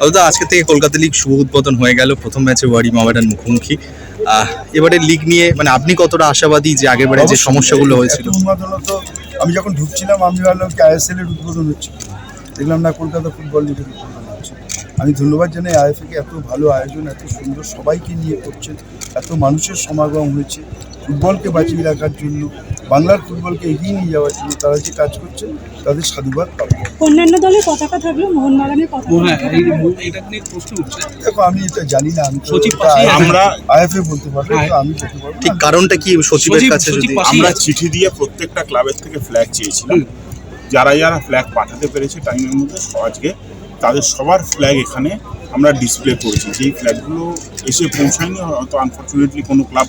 দাদা আজকে থেকে কলকাতা লিগ শুভ উদ্বোধন হয়ে গেল। প্রথম ম্যাচে ওয়ারি মামাডান মুখোমুখি। এবারে লিগ নিয়ে মানে আপনি কতটা আশাবাদী যে আগেরবারে যে সমস্যাগুলো হয়েছিল? আমি যখন ঢুকছিলাম আমি ভাবলাম কি আইএসএল এর উদ্বোধন হচ্ছে। দেখলাম না কলকাতা ফুটবল লিগের উদ্বোধন হচ্ছে। আমি ধন্যবাদ জানাই আইএফএকে এত ভালো আয়োজন এত সুন্দর সবাইকে নিয়ে করছে এত মানুষের সমাগম হয়েছে। ফুটবলকে বাঁচিয়ে রাখার জন্য বাংলার ফুটবলকে এগিয়ে নিয়ে যাওয়ার জন্য তারা যে কাজ করছেন তাদের সাধুবাদ পাবো অন্যান্য দলের পতাকা থাকলেও মোহনবাগানের পতাকা হ্যাঁ দেখো আমি এটা জানি না আমি সচিব আমরা আইএফএ বলতে পারব হ্যাঁ। আমি বলতে পারব ঠিক কারণটা কি সচিবের কাছে যদি আমরা চিঠি দিয়ে প্রত্যেকটা ক্লাবের থেকে ফ্ল্যাগ চেয়েছিলাম। যারা যারা ফ্ল্যাগ পাঠাতে পেরেছে টাইমের মধ্যে আজকে তাদের সবার ফ্ল্যাগ এখানে আমরা ডিসপ্লে করেছি। যেই ফ্ল্যাগগুলো এসে পৌঁছায়নি হয়তো আনফর্চুনেটলি কোনো ক্লাব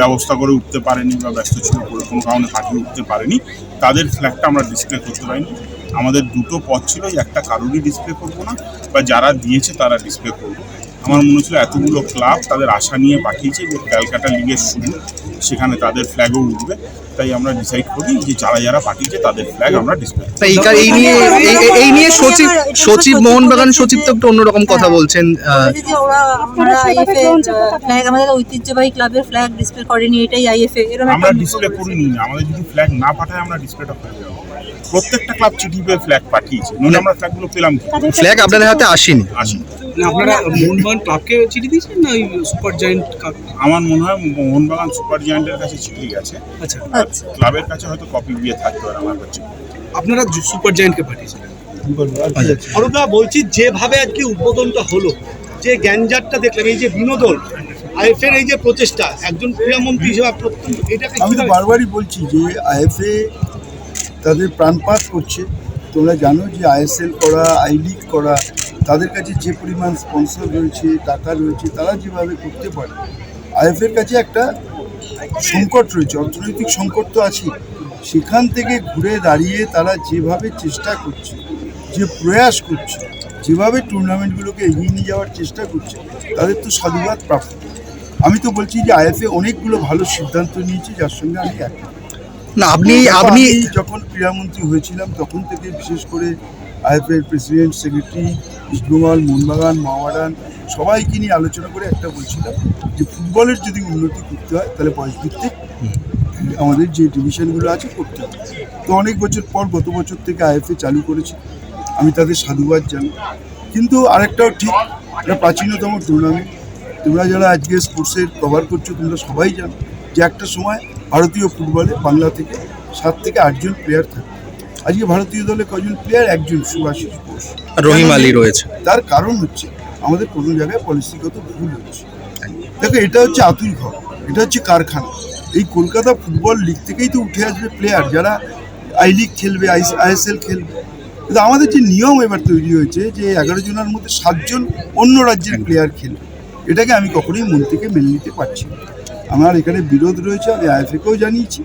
ব্যবস্থা করে উঠতে পারেনি বা ব্যস্ত ছিল করে কোনো কারণে পাঠিয়ে উঠতে পারেনি, তাদের ফ্ল্যাগটা আমরা ডিসপ্লে করতে পারিনি। আমাদের দুটো পথ ছিল, একটা কারোরই ডিসপ্লে করব না, বা যারা দিয়েছে তারা ডিসপ্লে করব। আমার মনে হচ্ছিল এতগুলো ক্লাব তাদের আশা নিয়ে পাঠিয়েছে যে ক্যালকাটা লিগের শুরু সেখানে তাদের ফ্ল্যাগও উঠবে। তাই আমরা ডিসাইড করি যে যারা যারা পাঠিয়েছে তাদের ফ্ল্যাগ আমরা ডিসপ্লে এই নিয়ে এই- নিয়ে সচিব সচিব মোহন মোহনবাগান সচিব তো একটু অন্যরকম কথা বলছেন ওরা আমরা আইএফএ। ফ্ল্যাগ আমাদের ঐতিহ্যবাহী ক্লাবের ফ্ল্যাগ ডিসপ্লে করেনি এটাই আইএফএ এরকম আমরা ডিসপ্লে করিনি। না আমাদের যদি ফ্ল্যাগ না পাঠায় আমরা ডিসপ্লেটা করে দেবো। প্রত্যেকটা ক্লাব চিঠি পেয়ে ফ্ল্যাগ পাঠিয়েছে। নইলে আমরা ফ্ল্যাগগুলো পেলাম ফ্ল্যাগ আপনাদের হাতে আসেনি। আসি না আপনারা মোহনবাগান ক্লাবকে চিঠি দিয়েছেন না ওই সুপার জায়েন্ট কাপ? আমার মনে হয় মোহনবাগান সুপার জায়ান্টের কাছে চিঠি গেছে। আচ্ছা। আচ্ছা। ক্লাবের কাছে হয়তো কপি দিয়ে থাকতে পারে আমার কাছে। আপনারা সুপার জায়েন্টকে কি অরূপদা বলছি যেভাবে আজকে উদ্বোধনটা হলো যে গ্যাঞ্জারটা দেখলাম এই যে বিনোদন আইএফের এই যে প্রচেষ্টা একজন ক্রীড়ামন্ত্রী হিসেবে এটাকে আমি তো বারবারই বলছি যে আইএফএ তাদের প্রাণপাত করছে। তোমরা জানো যে আইএসএল করা আই লিগ করা তাদের কাছে যে পরিমাণ স্পন্সর রয়েছে টাকা রয়েছে তারা যেভাবে করতে পারে আইএফের কাছে একটা সংকট রয়েছে অর্থনৈতিক সংকট তো আছে সেখান থেকে ঘুরে দাঁড়িয়ে তারা যেভাবে চেষ্টা করছে যে প্রয়াস করছে যেভাবে টুর্নামেন্টগুলোকে এগিয়ে নিয়ে যাওয়ার চেষ্টা করছে তাদের তো সাধুবাদ প্রাপ্ত আমি তো বলছি যে আইএফএ অনেকগুলো ভালো সিদ্ধান্ত নিয়েছে যার সঙ্গে আমি এক না আপনি আপনি যখন ক্রীড়ামন্ত্রী হয়েছিলাম তখন থেকে বিশেষ করে আইএফএর প্রেসিডেন্ট, সেক্রেটারি ইস্টবেঙ্গল মোহনবাগান, মাওয়াডান, সবাইকে নিয়ে আলোচনা করে একটা বলছিলাম যে ফুটবলের যদি উন্নতি করতে হয়, তাহলে বয়স ভিত্তিক আমাদের যে ডিভিশনগুলো আছে করতে হবে। তো অনেক বছর পর, গত বছর থেকে আইএফএ চালু করেছে। আমি তাদের সাধুবাদ জানি কিন্তু আরেকটাও ঠিক এটা প্রাচীনতম টুর্নামেন্ট তোমরা যারা আজকে স্পোর্টসের কভার করছ, তোমরা সবাই জানো যে একটা সময় ভারতীয় ফুটবলে বাংলা থেকে সাত থেকে আটজন প্লেয়ার থাকে। আজকে ভারতীয় দলে কজন প্লেয়ার একজন সুভাষিস বোস। রহিম আলী রয়েছে। তার কারণ হচ্ছে আমাদের কোনো জায়গায় পলিসিগত ভুল হচ্ছে। দেখো এটা হচ্ছে আতুল ঘর এটা হচ্ছে কারখানা। এই কলকাতা ফুটবল লিগ থেকেই তো উঠে আসবে প্লেয়ার যারা আই লিগ খেলবে আইএসএল খেলবে। কিন্তু আমাদের যে নিয়ম এবার তৈরি হয়েছে যে এগারো জনের মধ্যে সাতজন অন্য রাজ্যের প্লেয়ার খেলবে। এটাকে আমি কখনোই মন থেকে মেনে নিতে পারছি না। আমার এখানে বিরোধ রয়েছে আমি আইএফএকেও জানিয়েছি।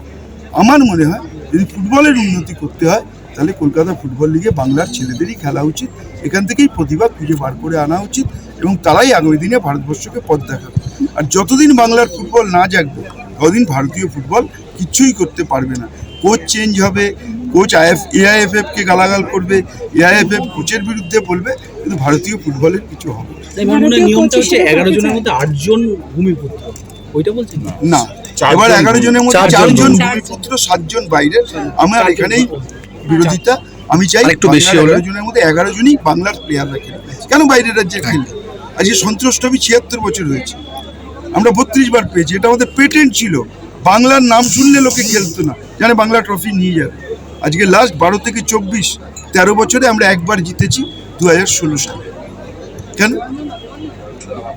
আমার মনে হয় যদি ফুটবলের উন্নতি করতে হয় তাহলে কলকাতা ফুটবল লিগে বাংলার ছেলেদেরই খেলা উচিত। এখান থেকেই প্রতিভা খুঁজে বার করে আনা উচিত এবং তারাই আগামী দিনে ভারতবর্ষকে পথ দেখাবে। আর যতদিন বাংলার ফুটবল না জাগবে ততদিন ভারতীয় ফুটবল কিচ্ছুই করতে পারবে না। কোচ চেঞ্জ হবে কোচ আইএফ এআইএফএফ কে গালাগাল করবে এআইএফএফ কোচের বিরুদ্ধে বলবে কিন্তু ভারতীয় ফুটবলের কিছু হবে নিয়মটা হচ্ছে এগারো জনের মধ্যে আটজন ভূমিপুত্র ওইটা বলছেন? না এবার এগারো জনের মধ্যে চারজন ভূমিপুত্র সাতজন বাইরের আমার এখানেই বিরোধিতা। আমি চাই আরেকটু বেশি বাংলার এগারো জনের মধ্যে এগারো জনই বাংলার প্লেয়াররা খেলবে। কেন বাইরের রাজ্যে খেলবে? আজকে সন্তোষ ট্রফি ছিয়াত্তর বছর হয়েছে। আমরা বত্রিশ বার পেয়েছি। এটা আমাদের পেটেন্ট ছিল। বাংলার নাম শুনলে লোকে খেলতো না। জানে বাংলা ট্রফি নিয়ে যাবে। আজকে লাস্ট বারো থেকে চব্বিশ তেরো বছরে আমরা একবার জিতেছি দু হাজার ষোলো সালে। কেন?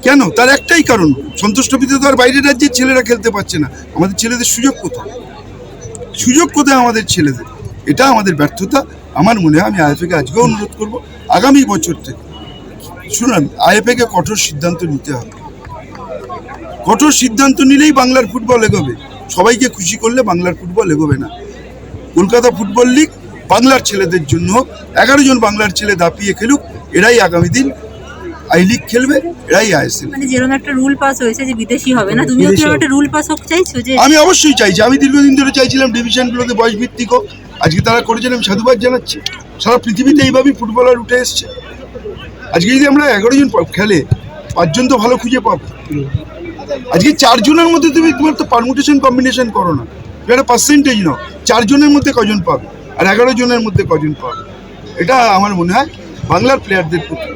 কেন? তার একটাই কারণ, সন্তুষ্ট ট্রফিতে তো আর বাইরের রাজ্যের ছেলেরা খেলতে পারছে না। আমাদের ছেলেদের সুযোগ কোথায়? সুযোগ কোথায় আমাদের ছেলেদের? এটা আমাদের ব্যর্থতা। আমার মনে হয় আমি আইএফএকে আজকেও অনুরোধ করব, আগামী বছর থেকে শুনুন আইএফএকে কঠোর সিদ্ধান্ত নিতে হবে। কঠোর সিদ্ধান্ত নিলেই বাংলার ফুটবল এগোবে। সবাইকে খুশি করলে বাংলার ফুটবল এগোবে না। কলকাতা ফুটবল লিগ বাংলার ছেলেদের জন্য হোক, এগারো জন বাংলার ছেলে দাপিয়ে খেলুক, এরাই আগামী দিন আই লিগ খেলবে এরাই আইএসএল। মানে যেরকম একটা রুল পাস হয়েছে যে বিদেশি হবে না তুমিও কি একটা রুল পাস হোক চাইছো যে আমি অবশ্যই চাইছি আমি দীর্ঘদিন ধরে চাইছিলাম ডিভিশনগুলোতে বয়স ভিত্তিক হোক। আজকে তারা করেছেন আমি সাধুবাদ জানাচ্ছি। সারা পৃথিবীতে এইভাবেই ফুটবলার উঠে এসছে। আজকে যদি আমরা এগারো জন খেলে পাঁচজন তো ভালো খুঁজে পাবো। আজকে চারজনের মধ্যে তুমি তোমার তো পারমুটেশন কম্বিনেশন করো না। একটা পার্সেন্টেজ নাও। চারজনের মধ্যে কজন পাবে? আর এগারো জনের মধ্যে কজন পাবে? এটা আমার মনে হয় বাংলার প্লেয়ারদের প্রতি।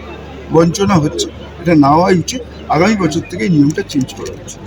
বঞ্চনা হচ্ছে। এটা না হওয়াই উচিত। আগামী বছর থেকে এই নিয়মটা চেঞ্জ করা উচিত।